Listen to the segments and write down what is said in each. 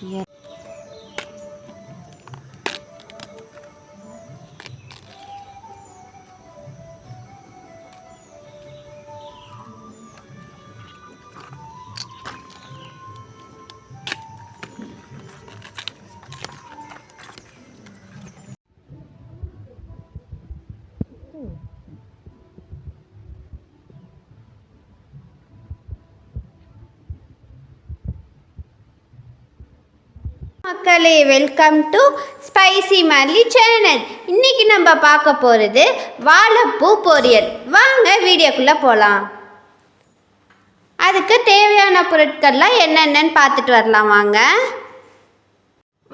Yes. மக்களே welcome to spicy Malli channel இன்றைக்கி நம்ம பார்க்க போகிறது வாழைப்பூ பொரியல். வாங்க வீடியோக்குள்ளே போகலாம் அதுக்கு தேவையான பொருட்கள்லாம் என்னென்னன்னு பார்த்துட்டு வரலாம் வாங்க.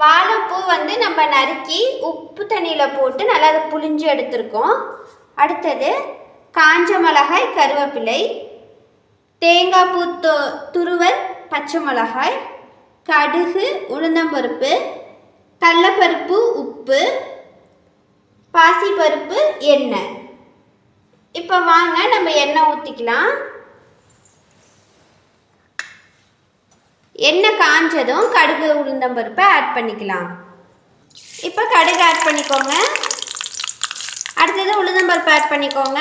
வாழைப்பூ வந்து நம்ம நறுக்கி உப்பு தண்ணியில் போட்டு நல்லா அதை புளிஞ்சு எடுத்திருக்கோம். அடுத்தது காஞ்ச மிளகாய் கருவேப்பிலை தேங்காய் பூ துருவல் பச்சை மிளகாய் கடுகு உளுந்தம்பருப்பு கடலப்பருப்பு உப்பு பாசிப்பருப்பு எண்ணெய். இப்போ வாங்க நம்ம எண்ணெய் ஊற்றிக்கலாம் எண்ணெய் காஞ்சதும் கடுகு உளுந்தம்பருப்பை ஆட் பண்ணிக்கலாம். இப்போ கடுகு ஆட் பண்ணிக்கோங்க. அடுத்தது உளுந்தம்பருப்பு ஆட் பண்ணிக்கோங்க.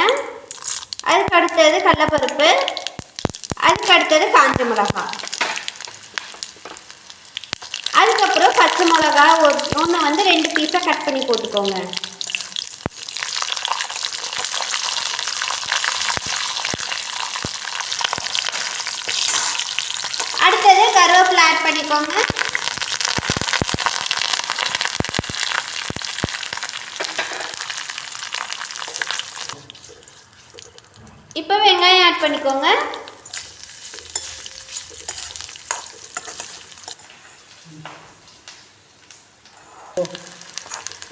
அதுக்கு அடுத்தது கடலப்பருப்பு. அதுக்கு அடுத்தது காஞ்ச மிளகாய். பச்சை மிளகா ஒரு ஒன்று வந்து ரெண்டு பீஸாக கட் பண்ணி போட்டுக்கோங்க. அடுத்தது கருவேப்பிலை ஆட் பண்ணிக்கோங்க. இப்போ வெங்காயம் ஆட் பண்ணிக்கோங்க.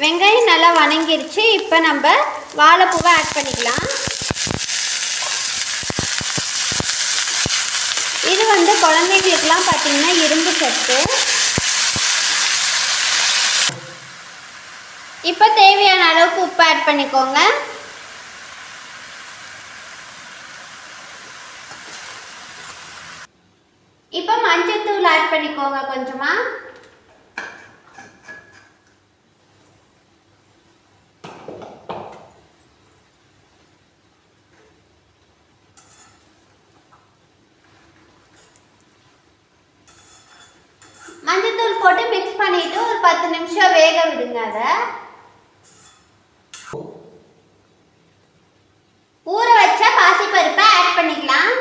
வெங்காயம் நல்லா வணங்கிருச்சு. இப்போ நம்ம வாழைப்பூவை ஆட் பண்ணிக்கலாம். இது வந்து குழந்தைங்களுக்குலாம் பார்த்தீங்கன்னா இரும்பு சத்து. இப்போ தேவையான அளவுக்கு உப்பு ஆட் பண்ணிக்கோங்க. இப்போ மஞ்சத்தூள் ஆட் பண்ணிக்கோங்க கொஞ்சமாக மஞ்சத்தூள் போட்டு மிக்ஸ் பண்ணிட்டு ஒரு பத்து நிமிஷம் வேக விடுங்க அதை. ஊற வச்ச பாசிப்பருப்பை ஆட் பண்ணிக்கலாம்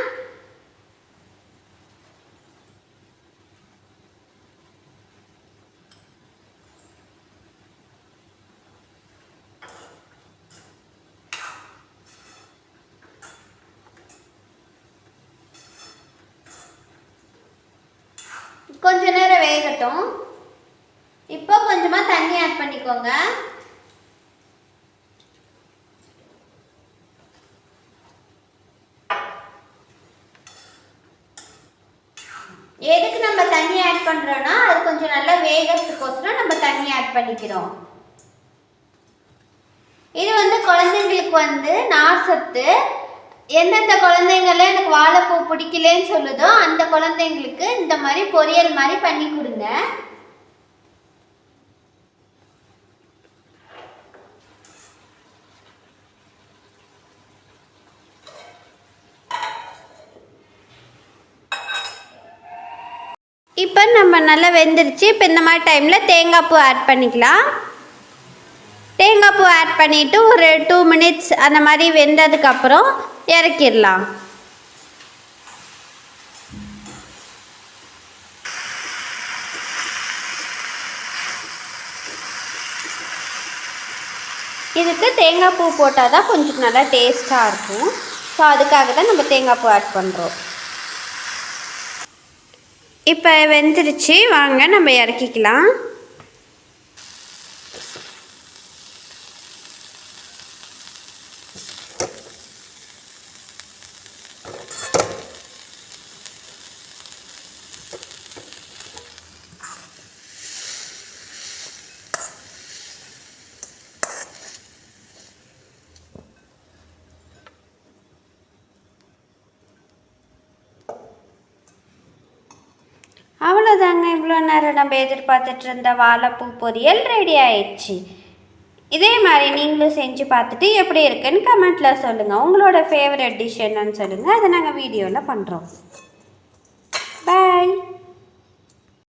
கொஞ்ச நேரம் இப்போ கொஞ்சமாக தண்ணி ஆட் பண்ணிக்கோங்க. எதுக்கு நம்ம தண்ணி ஆட் பண்ணுறோன்னா அது கொஞ்சம் நல்லா வேகிறதுக்கோசரம் நம்ம தண்ணி ஆட் பண்ணிக்கிறோம். இது வந்து குழந்தைங்களுக்கு வந்து நார் சத்து எந்தெந்த குழந்தைங்கள எனக்கு வாழைப்பூ பிடிக்கலன்னு சொல்லுதோ அந்த குழந்தைங்களுக்கு இந்த மாதிரி பொரியல் மாதிரி பண்ணி கொடுங்க. இப்போ நம்ம நல்லா வெந்துருச்சு. இப்போ இந்த மாதிரி டைமில் தேங்காய் பூ ஆட் பண்ணிக்கலாம். தேங்காய் பூ ஆட் பண்ணிவிட்டு ஒரு டூ மினிட்ஸ் அந்த மாதிரி வெந்ததுக்கப்புறம் இறக்கிடலாம். இதுக்கு தேங்காய் பூ போட்டால் தான் கொஞ்சம் நல்லா டேஸ்ட்டாக இருக்கும். ஸோ அதுக்காக தான் நம்ம தேங்காய் பூ ஆட் பண்ணுறோம் இப்போ வெந்துருச்சு. வாங்க நம்ம இறக்கிக்கலாம். அவ்வளோதாங்க இவ்வளோ நேரம் நம்ம எதிர்பார்த்துட்டு இருந்த வாழைப்பூ பொரியல் ரெடி ஆயிடுச்சு. இதே மாதிரி நீங்களும் செஞ்சு பார்த்துட்டு எப்படி இருக்குன்னு கமெண்ட்டில் சொல்லுங்கள் உங்களோட ஃபேவரட் டிஷ் என்னன்னு சொல்லுங்கள் அதை நாங்கள் வீடியோவில் பண்ணுறோம் பாய்